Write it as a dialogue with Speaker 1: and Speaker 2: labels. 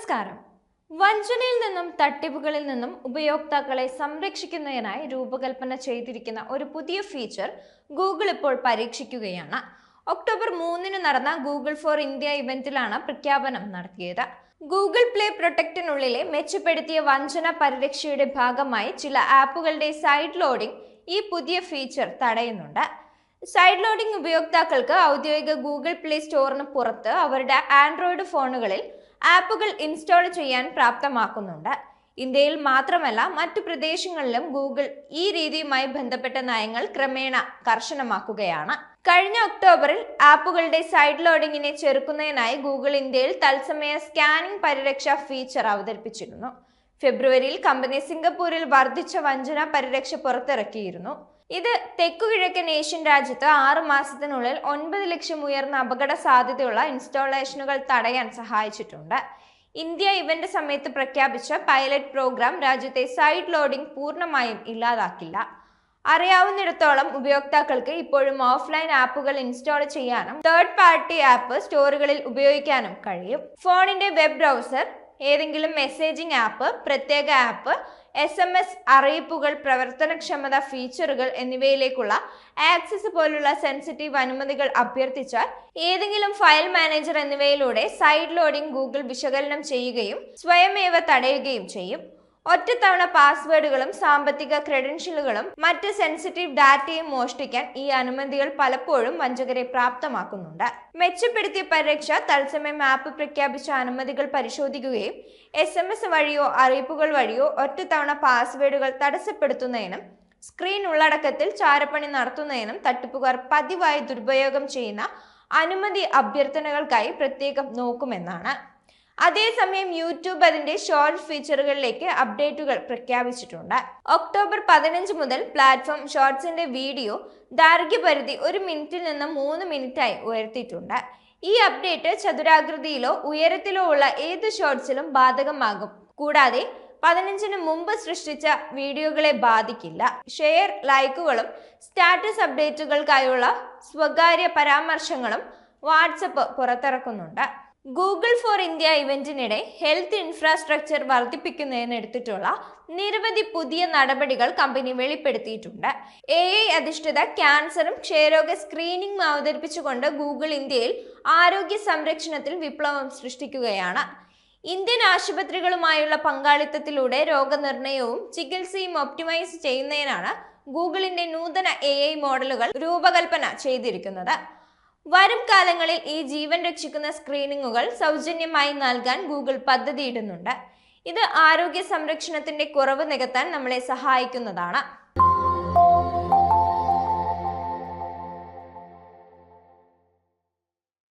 Speaker 1: നമസ്കാരം. വഞ്ചനയിൽ നിന്നും തട്ടിപ്പുകളിൽ നിന്നും ഉപയോക്താക്കളെ സംരക്ഷിക്കുന്നതിനായി രൂപകൽപ്പന ചെയ്തിരിക്കുന്ന ഒരു പുതിയ ഫീച്ചർ ഗൂഗിൾ ഇപ്പോൾ പരീക്ഷിക്കുകയാണ്. ഒക്ടോബർ മൂന്നിന് നടന്ന ഗൂഗിൾ ഫോർ ഇന്ത്യ ഇവന്റിലാണ് പ്രഖ്യാപനം നടത്തിയത്. ഗൂഗിൾ പ്ലേ പ്രൊട്ടക്റ്റിനുള്ളിലെ മെച്ചപ്പെടുത്തിയ വഞ്ചന പരിരക്ഷയുടെ ഭാഗമായി ചില ആപ്പുകളുടെ സൈഡ് ലോഡിംഗ് ഈ പുതിയ ഫീച്ചർ തടയുന്നുണ്ട്. സൈഡ് ലോഡിംഗ് ഉപയോക്താക്കൾക്ക് ഔദ്യോഗിക ഗൂഗിൾ പ്ലേ സ്റ്റോറിന് പുറത്ത് അവരുടെ ആൻഡ്രോയിഡ് ഫോണുകളിൽ ആപ്പുകൾ ഇൻസ്റ്റാൾ ചെയ്യാൻ പ്രാപ്തമാക്കുന്നുണ്ട്. ഇന്ത്യയിൽ മാത്രമല്ല മറ്റു പ്രദേശങ്ങളിലും ഗൂഗിൾ ഈ രീതിയുമായി ബന്ധപ്പെട്ട നയങ്ങൾ ക്രമേണ കർശനമാക്കുകയാണ്. കഴിഞ്ഞ ഒക്ടോബറിൽ ആപ്പുകളുടെ സൈഡ് ലോഡിങ്ങിനെ ചെറുക്കുന്നതിനായി ഗൂഗിൾ ഇന്ത്യയിൽ തത്സമയ സ്കാനിംഗ് പരിരക്ഷ ഫീച്ചർ അവതരിപ്പിച്ചിരുന്നു. ഫെബ്രുവരിയിൽ കമ്പനി സിംഗപ്പൂരിൽ വർദ്ധിച്ച വഞ്ചന പരിരക്ഷ പുറത്തിറക്കിയിരുന്നു. ഇത് തെക്കുകിഴക്കൻ ഏഷ്യൻ രാജ്യത്ത് ആറ് മാസത്തിനുള്ളിൽ ഒൻപത് ലക്ഷം ഉയർന്ന അപകട സാധ്യതയുള്ള ഇൻസ്റ്റാളേഷനുകൾ തടയാൻ സഹായിച്ചിട്ടുണ്ട്. ഇന്ത്യ ഇവന്റ് സമയത്ത് പ്രഖ്യാപിച്ച പൈലറ്റ് പ്രോഗ്രാം രാജ്യത്തെ സൈഡ് ലോഡിംഗ് പൂർണമായും ഇല്ലാതാക്കില്ല. അറിയാവുന്നിടത്തോളം ഉപയോക്താക്കൾക്ക് ഇപ്പോഴും ഓഫ്ലൈൻ ആപ്പുകൾ ഇൻസ്റ്റാൾ ചെയ്യാനും തേർഡ് പാർട്ടി ആപ്പ് സ്റ്റോറുകളിൽ ഉപയോഗിക്കാനും കഴിയും. ഫോണിന്റെ വെബ് ബ്രൗസർ ഏതെങ്കിലും മെസ്സേജിംഗ് ആപ്പ് പ്രത്യേക ആപ്പ് എസ് എം എസ് അറിയിപ്പുകൾ പ്രവർത്തനക്ഷമത ഫീച്ചറുകൾ എന്നിവയിലേക്കുള്ള ആക്സസ് പോലുള്ള സെൻസിറ്റീവ് അനുമതികൾ അഭ്യർത്ഥിച്ചാൽ ഏതെങ്കിലും ഫയൽ മാനേജർ എന്നിവയിലൂടെ സൈഡ് ലോഡിംഗ് ഗൂഗിൾ വിശകലനം ചെയ്യുകയും സ്വയമേവ തടയുകയും ചെയ്യും. ഒറ്റത്തവണ പാസ്വേഡുകളും സാമ്പത്തിക ക്രെഡൻഷ്യലുകളും മറ്റ് സെൻസിറ്റീവ് ഡാറ്റയും മോഷ്ടിക്കാൻ ഈ അനുമതികൾ പലപ്പോഴും വഞ്ചകരെ പ്രാപ്തമാക്കുന്നുണ്ട്. മെച്ചപ്പെടുത്തിയ പരിരക്ഷ തത്സമയം ആപ്പ് പ്രഖ്യാപിച്ച അനുമതികൾ പരിശോധിക്കുകയും എസ് എം എസ് വഴിയോ അറിയിപ്പുകൾ വഴിയോ ഒറ്റത്തവണ പാസ്വേഡുകൾ തടസ്സപ്പെടുത്തുന്നതിനും സ്ക്രീൻ ഉള്ളടക്കത്തിൽ ചാരപ്പണി നടത്തുന്നതിനും തട്ടിപ്പുകാർ പതിവായി ദുരുപയോഗം ചെയ്യുന്ന അനുമതി അഭ്യർത്ഥനകൾക്കായി പ്രത്യേകം നോക്കുമെന്നാണ്. അതേസമയം യൂട്യൂബ് അതിന്റെ ഷോർട്ട് ഫീച്ചറുകളിലേക്ക് അപ്ഡേറ്റുകൾ പ്രഖ്യാപിച്ചിട്ടുണ്ട്. ഒക്ടോബർ പതിനഞ്ച് മുതൽ പ്ലാറ്റ്ഫോം ഷോർട്സിന്റെ വീഡിയോ ദൈർഘ്യപരിധി ഒരു മിനിറ്റിൽ നിന്ന് മൂന്ന് മിനിറ്റായി ഉയർത്തിയിട്ടുണ്ട്. ഈ അപ്ഡേറ്റ് ചതുരാകൃതിയിലോ ഉയരത്തിലോ ഉള്ള ഏത് ഷോർട്സിലും ബാധകമാകും. കൂടാതെ പതിനഞ്ചിന് മുമ്പ് സൃഷ്ടിച്ച വീഡിയോകളെ ബാധിക്കില്ല. ഷെയർ ലൈക്കുകളും സ്റ്റാറ്റസ് അപ്ഡേറ്റുകൾക്കായുള്ള സ്വകാര്യ പരാമർശങ്ങളും വാട്സപ്പ് പുറത്തിറക്കുന്നുണ്ട്. ഗൂഗിൾ ഫോർ ഇന്ത്യ ഇവന്റിനിടെ ഹെൽത്ത് ഇൻഫ്രാസ്ട്രക്ചർ വർദ്ധിപ്പിക്കുന്നതിനെടുത്തിട്ടുള്ള നിരവധി പുതിയ നടപടികൾ കമ്പനി വെളിപ്പെടുത്തിയിട്ടുണ്ട്. എ ഐ അധിഷ്ഠിത ക്യാൻസറും ക്ഷയരോഗ സ്ക്രീനിംഗ് അവതരിപ്പിച്ചുകൊണ്ട് ഗൂഗിൾ ഇന്ത്യയിൽ ആരോഗ്യ സംരക്ഷണത്തിൽ വിപ്ലവം സൃഷ്ടിക്കുകയാണ്. ഇന്ത്യൻ ആശുപത്രികളുമായുള്ള പങ്കാളിത്തത്തിലൂടെ രോഗനിർണയവും ചികിത്സയും ഒപ്റ്റിമൈസ് ചെയ്യുന്നതിനാണ് ഗൂഗിളിന്റെ നൂതന എ മോഡലുകൾ രൂപകൽപ്പന ചെയ്തിരിക്കുന്നത്. വരും കാലങ്ങളിൽ ഈ ജീവൻ രക്ഷിക്കുന്ന സ്ക്രീനിങ്ങുകൾ സൗജന്യമായി നൽകാൻ ഗൂഗിൾ പദ്ധതിയിടുന്നുണ്ട്. ഇത് ആരോഗ്യ സംരക്ഷണത്തിന്റെ കുറവ് നികത്താൻ നമ്മളെ സഹായിക്കുന്നതാണ്.